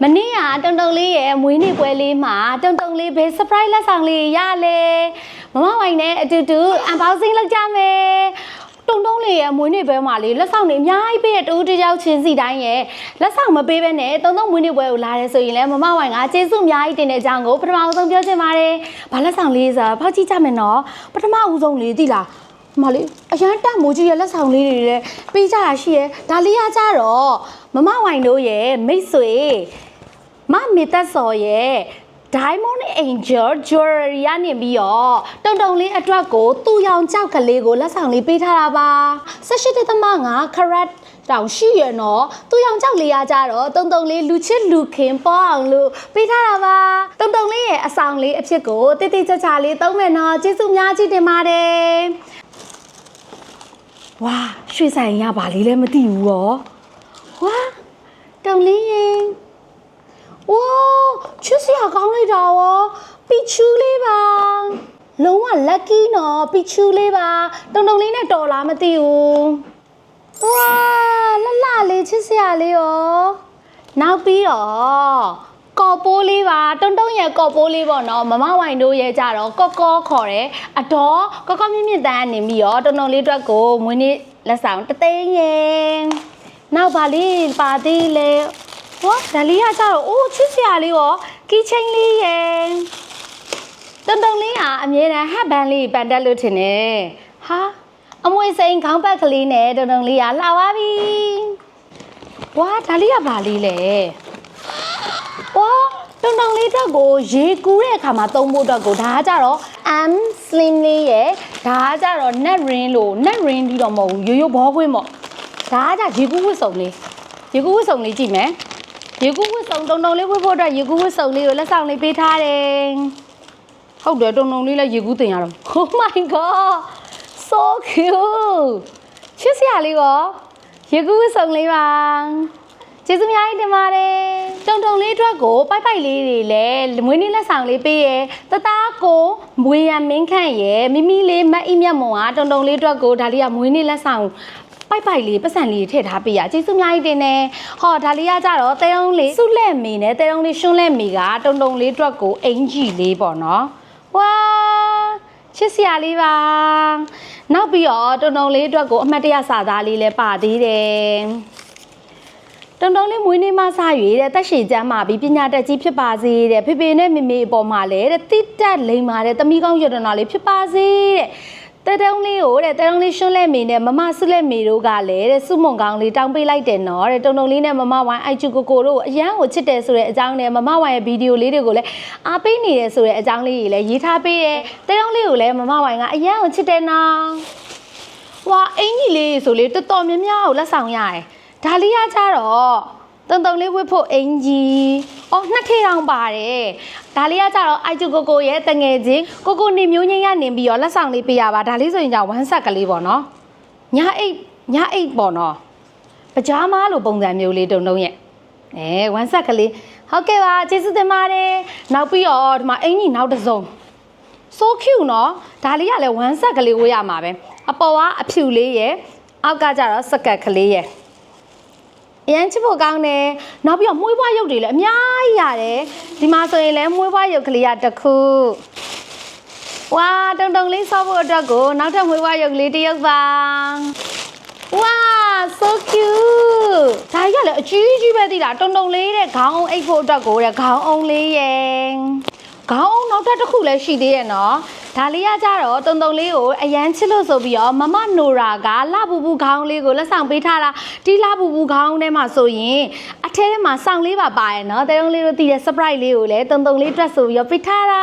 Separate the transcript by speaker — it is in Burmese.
Speaker 1: မနေ့ကတုံတုံလေးရဲ့မွေးနေ့ပွဲလေးမှာတုံတုံလေးဘယ် surprise လက်ဆောင်လေးရလဲမမဝိုင်နဲ့အတူတူ unboxing လုပ်ကြမယ်တုံတုံလေးရဲ့မွေးနေ့ပွဲမှာလေလက်ဆောင်တွေအများကြီးပေးတဲ့တူတူတယောက်ချင်းစီတိုင်းရဲ့လက်ဆောင်မပေးဘဲနဲ့တုံတုံမွေးနေ့ပွဲကိုလာရဲဆိုရင်လည်းမမဝိုင်ကကျေးဇူးအများကြီးတင်တဲ့အကြောင်းကိုပထမအဆုံးပြောချင်ပါတယ်။ဘာလက်ဆောင်လေးဆိုတာဖောက်ကြည့်ကြမယ်နော်။ပထမဦးဆုံးလေးသိလား။ မလေးအရန်တက်မိုးကြီးရဲ့လက်ဆောင်လေးတွေလည်းပေးကြတာရှိရဲဒါလေးရကြတော့မမဝိုင်တို့ရဲ့မိတ်ဆွေမမေတ္တစော်ရဲ့ Diamond Angel Jewelry ကနေပြီးတော့တုံတုံလေးအတွက်ကိုသူ့ရောင်ကြောက်ကလေးကိုလက်ဆောင်လေးပေးထားတာပါ18.5 carat တောင်ရှိရနော်သူ့ရောင်ကြောက်လေးရကြတော့တုံတုံလေးလူချစ်လူခင်ပေါ်အောင်လို့ပေးထားတာပါတုံတုံလေးရဲ့အဆောင်လေးအဖြစ်ကိုတိတိကျကျလေးသုံးမယ်နော်ကျေးဇူးများကြီးတင်ပါတယ် ဝါရွှေဆိုင်ရပါလေးလည်းမသိဘူးရောဝါတုံလေးရင်ဝါချစ်စရာကောင်းလိုက်တာရောပီချူလေးပါလုံးဝ lucky နော်ပီချူလေးပါတုံတုံလေးနဲ့တော်လားမသိဘူးဝါလှလှလေးချစ်စရာလေးရောနောက်ပြီးတော့ ကော်ပိုးလေးပါတုံတုံရဲ့ကော်ပိုးလေးပေါ့နော်မမဝိုင်တို့ရဲ့ကြတော့ကော့ကောခေါ်တယ်အတော်ကော့ကောမြင့်မြင့်တန်းကနေပြီးတော့တုံတုံလေးအတွက်ကိုမွေးနေ့လက်ဆောင်တသိန်းရဲ့နောက်ပါလေးပါသေးလဲဟောဒါလေးကကြတော့အိုးချစ်စရာလေးရောကီချင်းလေးရယ်တုံတုံလေးကအမြဲတမ်းဟတ်ဘန်လေးပန်တက်လို့ထင်တယ်ဟာအမွေစိန်ခေါင်းပတ်ကလေးနဲ့တုံတုံလေးကလှပါပြီဝါဒါလေးကဘာလေးလဲ ဝါတုံတုံလေးတက်ကိုရေကူးတဲ့အခါမှာသုံးဖို့အတွက်ကိုဒါကကြတော့ M slim လေးရယ်ဒါကကြတော့ net ring လို့ net ring ပြီးတော့မဟုတ်ဘူးရိုးရိုးဘောခွင်းပေါ့ဒါကကြရေကူးဝတ်စုံလေးရေကူးဝတ်စုံလေးကြည့်မယ်ရေကူးဝတ်စုံတုံတုံလေးဝတ်ဖို့အတွက်ရေကူးဝတ်စုံလေးကိုလက်ဆောင်လေးပေးထားတယ်။ဟုတ်တယ်တုံတုံလေးလည်းရေကူးတင်ရတော့ Oh my god so cute ချစ်စရာလေးကောရေကူးဝတ်စုံလေးပါ ကျေးဇူးများကြီးတင်ပါတယ်တုံတုံလေးအတွက်ကိုပိုက်ပိုက်လေးတွေလည်းမွေးနေ့လက်ဆောင်လေးပေးရယ်တသားကိုမွေရမင်းခန့်ရယ်မိမိလေးမတ်အိမြတ်မွန်ကတုံတုံလေးအတွက်ကိုဒါလေးကမွေးနေ့လက်ဆောင်ပိုက်ပိုက်လေးပတ်စံလေးထည့်ထားပေးရကျေးဇူးအများကြီးတင်နေဟောဒါလေးကကြတော့တဲုံလေးစုလက်မီနဲ့တဲုံလေးရှွန်းလက်မီကတုံတုံလေးအတွက်ကိုအင်ကြီးလေးပေါ့နော်ဝါချစ်စရာလေးပါနောက်ပြီးတော့တုံတုံလေးအတွက်ကိုအမှတ်တရစာသားလေးလည်းပါသေးတယ် တုံတုံလေးမွေးနေ့မှစရွေတဲ့တက်ရှိကျမ်းမာပြီးပညာတတ်ကြီးဖြစ်ပါစေတဲ့ဖေဖေနဲ့မေမေအပေါ်မှာလည်းတဲ့တိတက်လိမ်မာတဲ့တမိကောင်းရတနာလေးဖြစ်ပါစေတဲ့တဲတုံးလေးကိုတဲ့တဲတုံးလေးရှွန်းလက်မီနဲ့မမဆုလက်မီတို့ကလည်းတဲ့စုမုံကောင်းလေးတောင်းပေးလိုက်တယ်နော်တဲ့တုံတုံလေးနဲ့မမဝိုင်းအိုက်ချူကိုကိုတို့ကိုအရန်ကိုချစ်တယ်ဆိုတဲ့အကြောင်းနဲ့မမဝိုင်းရဲ့ဗီဒီယိုလေးတွေကိုလည်းအားပေးနေတယ်ဆိုတဲ့အကြောင်းလေးကြီးလည်းရေးထားပေးတယ်တဲတုံးလေးကိုလည်းမမဝိုင်းကအရန်ကိုချစ်တယ်နော်ဝါအင်ကြီးလေးဆိုလေတော်တော်များများကိုလက်ဆောင်ရတယ် ဒါလေးကကြတော့တုံတုံလေးဝတ်ဖို့အင်ကြီးအော်နှစ်ထည့်အောင်ပါတယ်ဒါလေးကကြတော့အိုက်ချူကိုကိုရဲ့တငယ်ချင်းကိုကိုနေမျိုးငိမ့်ရနေပြီးတော့လက်ဆောင်လေးပေးရပါဒါလေးဆိုရင်じゃဝမ်းဆက်ကလေးပေါ့နော်ညာအိတ်ညာအိတ်ပေါ့နော်ပကြားမားလိုပုံစံမျိုးလေးတုံတုံရဲ့အဲဝမ်းဆက်ကလေးဟုတ်ကဲ့ပါကျေးဇူးတင်ပါတယ်နောက်ပြီးတော့ဒီမှာအင်ကြီးနောက်တစ်စုံ so cute เนาะဒါလေးကလည်းဝမ်းဆက်ကလေးဝေးရမှာပဲအပေါ်ကအဖြူလေးရယ်အောက်ကကျတော့စကက်ကလေးရယ် အရင်ချစ်ဖို့ကောင်းတယ်နောက်ပြီးတော့မွေးဖွားရုပ်တွေလည်းအများကြီးရတယ်ဒီမှာဆိုရင်လည်းမွေးဖွားရုပ်ကလေးကတစ်ခုဝါတုံတုံလေးဆော့ဖို့အတွက်ကိုနောက်ထပ်မွေးဖွားရုပ်ကလေးတစ်ရုပ်ပါဝါ so cute ဒါကြီးကလည်းအကြီးကြီးပဲသိလားတုံတုံလေးတဲ့ခေါင်းအောင်အိတ်ဖို့အတွက်ကိုတဲ့ခေါင်းအောင်လေးရယ်ခေါင်းအောင်နောက်ထပ်တစ်ခုလည်းရှိသေးရဲ့နော် ဒါလေးကကြတော့တုံတုံလေးကိုအရန်ချစ်လို့ဆိုပြီးတော့မမနိုရာကလှပူပူခေါင်းလေးကိုလက်ဆောင်ပေးထားတာဒီလှပူပူခေါင်းထဲမှာဆိုရင်အထဲထဲမှာစောင်းလေးပါပါရဲ့နော်တဲတုံးလေးတို့တည်တဲ့ surprise လေးကိုလည်းတုံတုံလေးအတွက်ဆိုပြီးတော့ပေးထားတာ